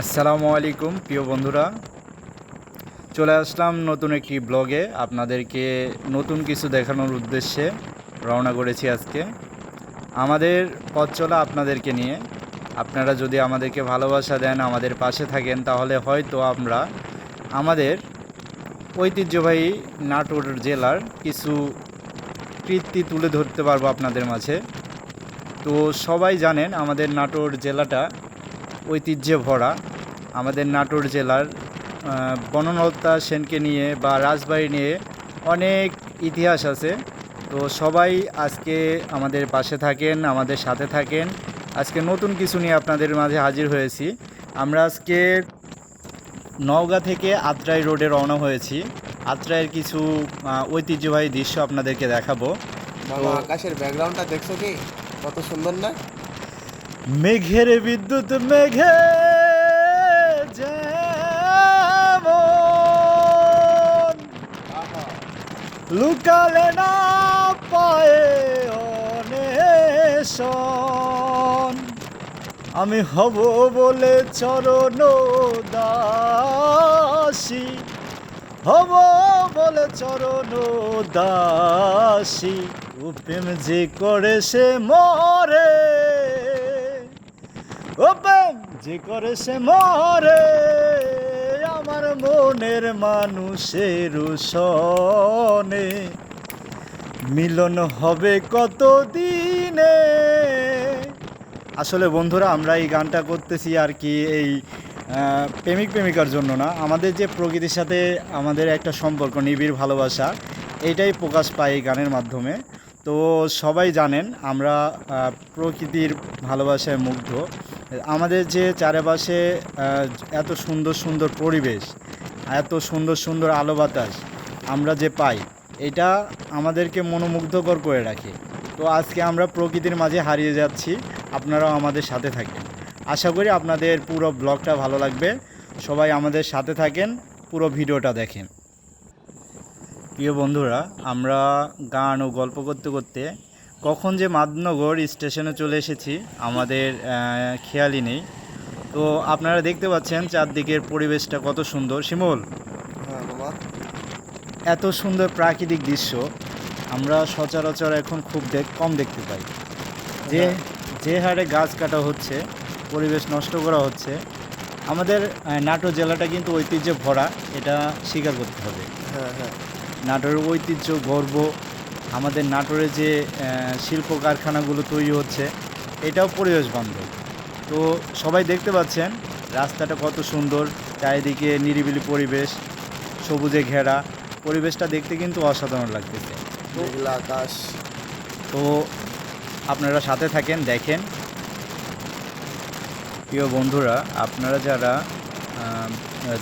আসসালামু আলাইকুম, প্রিয় বন্ধুরা। চলে আসলাম নতুন একটি ব্লগে। আপনাদেরকে নতুন কিছু দেখানোর উদ্দেশ্যে রওনা করেছি আজকে। আমাদের পথ চলা আপনাদেরকে নিয়ে। আপনারা যদি আমাদেরকে ভালোবাসা দেন, আমাদের পাশে থাকেন, তাহলে হয়তো আমরা আমাদের ঐতিহ্যবাহী নাটোর জেলার কিছু কীর্তি তুলে ধরতে পারব আপনাদের মাঝে। তো সবাই জানেন আমাদের নাটোর জেলাটা ঐতিহ্যে ভরা আমাদের নাটোর জেলার আহ, বনলতা সেনকে নিয়ে বা রাজবাড়ি নিয়ে অনেক ইতিহাস আছে। তো সবাই আজকে আমাদের পাশে থাকেন আমাদের সাথে থাকেন। আজকে নতুন কিছু নিয়ে আপনাদের মাঝে হাজির হয়েছি। আমরা আজকে নওগাঁ থেকে আত্রাই রোডে রওনা হয়েছি। আত্রাইয়ের কিছু ঐতিহ্যবাহী দৃশ্য আপনাদেরকে দেখাবো। আকাশের ব্যাকগ্রাউন্ডটা দেখছ কি? কত সুন্দর না? মেঘের বিদ্যুৎ মেঘে লুকালে না পায়ে অনেশন আমি হব বলে চরণ দাসী। হব বলে চরণ দাসী। ও প্রেম যে করে সে মরে। যে করে সে মরে, আমার মনের মানুষের সনে মিলন হবে কত দিনে আসলে বন্ধুরা, আমরা এই গানটা করতেছি আর কি এই প্রেমিক প্রেমিকার জন্য না। আমাদের যে প্রকৃতির সাথে আমাদের একটা সম্পর্ক, নিবিড় ভালোবাসা এইটাই প্রকাশ পায় এই গানের মাধ্যমে। তো সবাই জানেন, আমরা প্রকৃতির ভালোবাসায় মুগ্ধ। আমাদের যে চারপাশে এত সুন্দর সুন্দর পরিবেশ, এত সুন্দর সুন্দর আলো বাতাস আমরা যে পাই, এটা আমাদেরকে মনোমুগ্ধকর করে রাখে। তো আজকে আমরা প্রকৃতির মাঝে হারিয়ে যাচ্ছি, আপনারাও আমাদের সাথে থাকেন। আশা করি আপনাদের পুরো ব্লগটা ভালো লাগবে। সবাই আমাদের সাথে থাকেন, পুরো ভিডিওটা দেখেন। প্রিয় বন্ধুরা, আমরা গান ও গল্প করতে করতে কখন যে মাদনগর স্টেশনে চলে এসেছি আমাদের খেয়ালই নেই। তো আপনারা দেখতে পাচ্ছেন চারদিকের পরিবেশটা কত সুন্দর। শিমুল হ্যাঁ এত সুন্দর প্রাকৃতিক দৃশ্য আমরা সচরাচর এখন খুব দেখ কম দেখতে পাই। যে যে হারে গাছ কাটা হচ্ছে পরিবেশ নষ্ট করা হচ্ছে আমাদের নাটোর জেলাটা কিন্তু ঐতিহ্যে ভরা এটা স্বীকার করতে হবে। হ্যাঁ হ্যাঁ। নাটোরের ঐতিহ্য গর্ব আমাদের নাটোরে যে শিল্প কারখানাগুলো তৈরি হচ্ছে এটাও পরিবেশ বান্ধব। তো সবাই দেখতে পাচ্ছেন রাস্তাটা কত সুন্দর চারিদিকে নিরিবিলি পরিবেশ সবুজে ঘেরা পরিবেশটা দেখতে কিন্তু অসাধারণ লাগতেছে। আকাশ। তো আপনারা সাথে থাকেন দেখেন। প্রিয় বন্ধুরা আপনারা যারা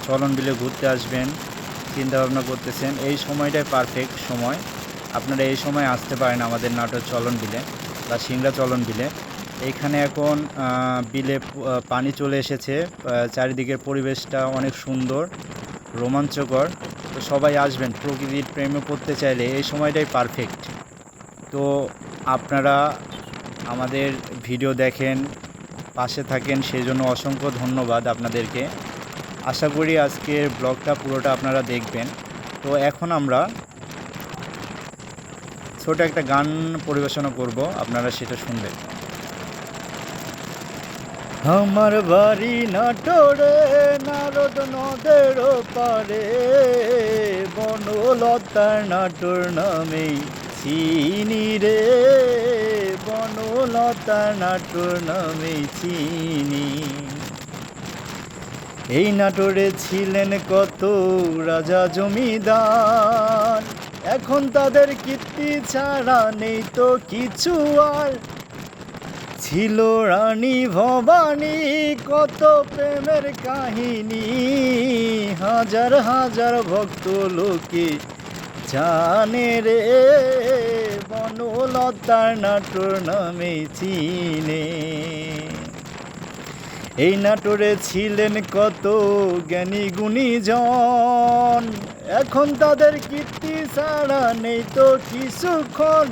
চলন বিলে ঘুরতে আসবেন চিন্তা ভাবনা করতেছেন এই সময়টাই পারফেক্ট সময়। আপনারা এই সময় আসতে পারেন আমাদের নাটোর চলন বিলে বা সিংড়া চলন বিলে। এইখানে এখন বিলে পানি চলে এসেছে। চারিদিকের পরিবেশটা অনেক সুন্দর, রোমাঞ্চকর। তো সবাই আসবেন, প্রকৃতির প্রেমে পড়তে চাইলে এই সময়টাই পারফেক্ট তো আপনারা আমাদের ভিডিও দেখেন, পাশে থাকেন সেই জন্য অসংখ্য ধন্যবাদ আপনাদেরকে। আশা করি আজকের ব্লগটা পুরোটা আপনারা দেখবেন। তো এখন আমরা ছোট একটা গান পরিবেশনা করব, আপনারা সেটা শুনবেন। আমার বাড়ি নাটোরে, নারদ নদের পারে বনলতার নাটোর নামে চিনি রে, বনলতার নাটোর নামে চিনি। এই নাটোরে ছিলেন কত রাজা জমিদার এখন তাদের কীর্তি ছাড়া নেই তো কিছু আর। ছিল রানী ভবানী, কত প্রেমের কাহিনী। হাজার হাজার ভক্ত লোকে জানে রে, বনলতার নাটোর নামে চিনে। এই নাটোরে ছিলেন কত জ্ঞানী গুণীজন। এখন তাদের কীর্তি ছাড়া নেই তো কিছুক্ষণ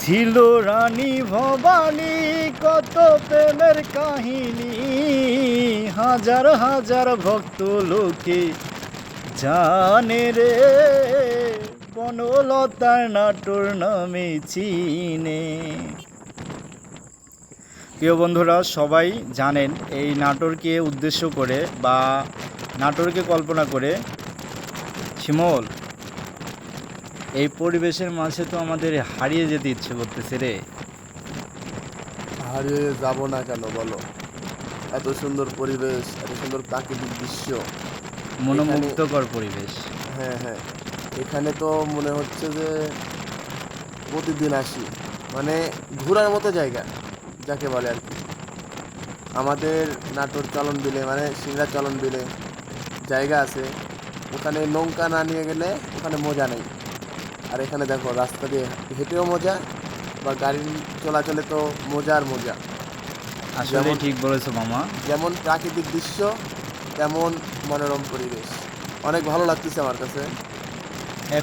ছিল রানী ভবানী, কত প্রেমের কাহিনী। হাজার হাজার ভক্ত লোকে জানে রে, বনলতার নাটোর নামে চিনে। প্রিয় বন্ধুরা সবাই জানেন এই নাটোরকে উদ্দেশ্য করে বা নাটোরকে কল্পনা করে শিমল এই পরিবেশের মাঝে তো আমাদের হারিয়ে যেতে ইচ্ছে করতেছে রে। হারিয়ে যাব না কেন বলো? এত সুন্দর পরিবেশ এত সুন্দর প্রাকৃতিক দৃশ্য। মনোমুগ্ধকর পরিবেশ। হ্যাঁ হ্যাঁ। এখানে তো মনে হচ্ছে যে প্রতিদিন আসি। মানে ঘোরার মতো জায়গা। যাকে বলে আর কি। আমাদের নাটোর চলন বিলে মানে সিংড়া চলন বিলে জায়গা আছে। ওখানে নৌকা না নিয়ে গেলে ওখানে মজা নেই। আর এখানে দেখো রাস্তা দিয়ে হেঁটেও মজা বা গাড়ি চলাচলে তো মজার মজা। আসলে ঠিক বলেছ মামা। যেমন প্রাকৃতিক দৃশ্য তেমন মনোরম পরিবেশ। অনেক ভালো লাগতেছে আমার কাছে।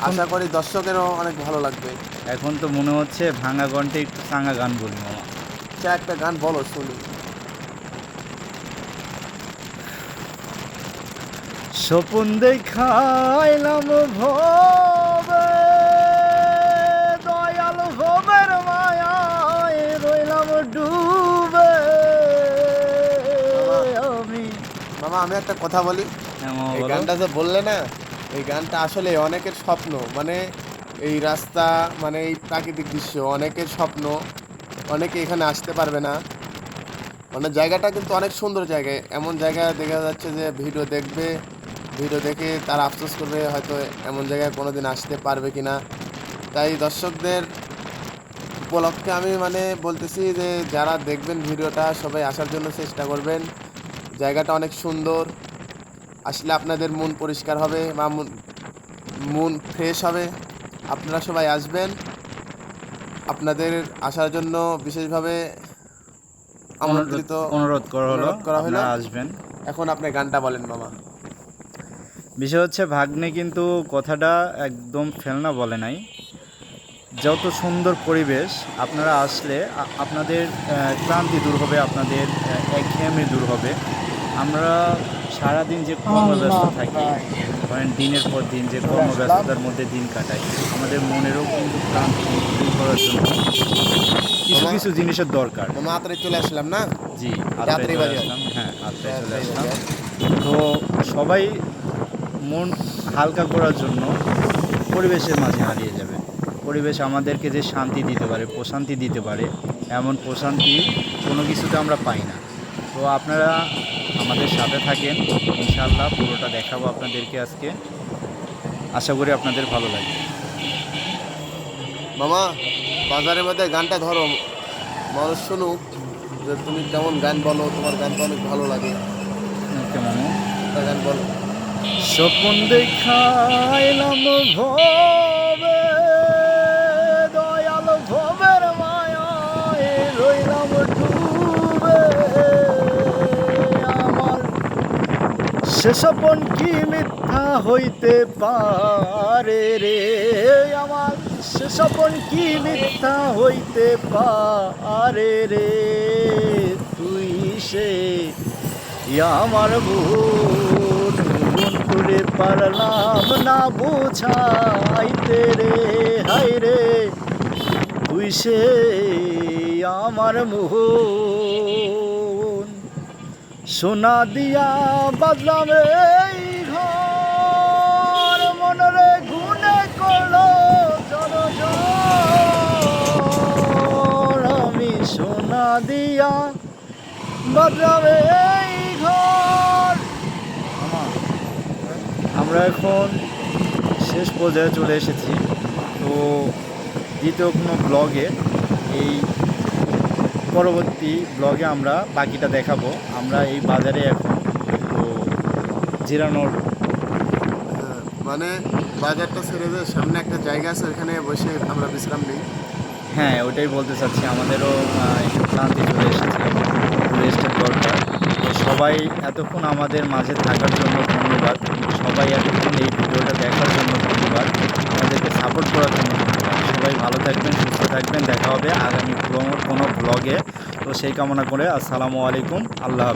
আশা করি দর্শকেরও অনেক ভালো লাগবে। এখন তো মনে হচ্ছে ভাঙা কণ্ঠে একটু চাঙা গান বলি মামা। চা একটা গান বলো শুনি। স্বপন দেখাইলাম ভবে দয়াল ভবের মায়ায় রইলাম ডুবে। আমি মামা আমি একটা কথা বলি। হ্যাঁ এই গানটা যে বললে না এই গানটা আসলে অনেকের স্বপ্ন। মানে এই রাস্তা মানে এই প্রাকৃতিক দৃশ্য অনেকের স্বপ্ন। অনেকে এখানে আসতে পারবে না। মানে জায়গাটা কিন্তু অনেক সুন্দর জায়গা। এমন জায়গা দেখা যাচ্ছে যে ভিডিও দেখবে, ভিডিও দেখে তারা আফসোস করবে হয়তো এমন জায়গায় কোনোদিন আসতে পারবে কি না তাই দর্শকদের উপলক্ষে আমি মানে বলতেছি যে যারা দেখবেন ভিডিওটা, সবাই আসার জন্য চেষ্টা করবেন। জায়গাটা অনেক সুন্দর। আসলে আপনাদের মন পরিষ্কার হবে বা মন ফ্রেশ হবে। আপনারা সবাই আসবেন। আপনাদের আসার জন্য বিশেষভাবে আমন্ত্রিত অনুরোধ- করা হলো করা হলো। আসবেন। এখন আপনি গানটা বলেন মামা। বিষয় হচ্ছে ভাগ্নে কিন্তু কথাটা একদম ফেলনা বলে নাই। যত সুন্দর পরিবেশ আপনারা আসলে আপনাদের ক্লান্তি দূর হবে আপনাদের একঘেয়েমি দূর হবে। আমরা সারাদিন যে কর্মব্যস্ত থাকি ধরেন দিনের পর দিন যে কর্মব্যস্ততার মধ্যে দিন কাটাই। আমাদের মনেরও কিন্তু ক্লান্তি দূর করার জন্য কিছু কিছু জিনিসের দরকার। আত্রে চলে আসলাম না? জি রাত্রি আসলাম। হ্যাঁ আত্রায় চলে আসলাম। তো সবাই মন হালকা করার জন্য পরিবেশের মাঝে হারিয়ে যাবে। পরিবেশ আমাদেরকে যে শান্তি দিতে পারে প্রশান্তি দিতে পারে এমন প্রশান্তি কোনো কিছুতে আমরা পাই না। তো আপনারা আমাদের সাথে থাকেন। ইনশাআল্লাহ পুরোটা দেখাবো আপনাদেরকে আজকে। আশা করি আপনাদের ভালো লাগবে। মামা বাজারের মধ্যে গানটা ধরো। মানুষ শুনুক যে তুমি কেমন গান বলো তোমার গান তো অনেক ভালো লাগে। গান বলো। স্বপন দেখাইলাম ভবে দয়াল ভবের মায়ায় রইলাম ডুবে আমার সে স্বপন কি মিথ্যা হইতে পারে রে? আমার সে স্বপন কি মিথ্যা হইতে পারে রে? তুই সে আমার মন করে পারলাম না বোঝাইতে রে। হাই রে, তুই সে আমার মোহন সোনা দিয়া বাজলাম ঘর। মনরে গুনে করল আমি সোনা দিয়া বাজলাম ঘর। আমরা এখন শেষ পর্যায়ে চলে এসেছি। তো দ্বিতীয় কোনো ব্লগে এই পরবর্তী ব্লগে আমরা বাকিটা দেখাবো। আমরা এই বাজারে এখন তো জিরানোর হ্যাঁ, মানে বাজারটা ছেড়ে দিয়ে সামনে একটা জায়গা আছে ওখানে বসে আমরা বিশ্রাম নিই। হ্যাঁ ওটাই বলতে চাচ্ছি। আমাদেরও একটু ক্লান্তি চলে এসেছে। রেস্টের দরকার। তো সবাই এতক্ষণ আমাদের মাঝে থাকার জন্য ধন্যবাদ। সবাই এতক্ষণ এই ভিডিওটা দেখার জন্য ধন্যবাদ। আমাদেরকে সাপোর্ট করার জন্য সবাই ভালো থাকবেন, সুস্থ থাকবেন। দেখা হবে আগামী কোনো কোনো ব্লগে তো সেই কামনা করে আসসালামু আলাইকুম। আল্লাহ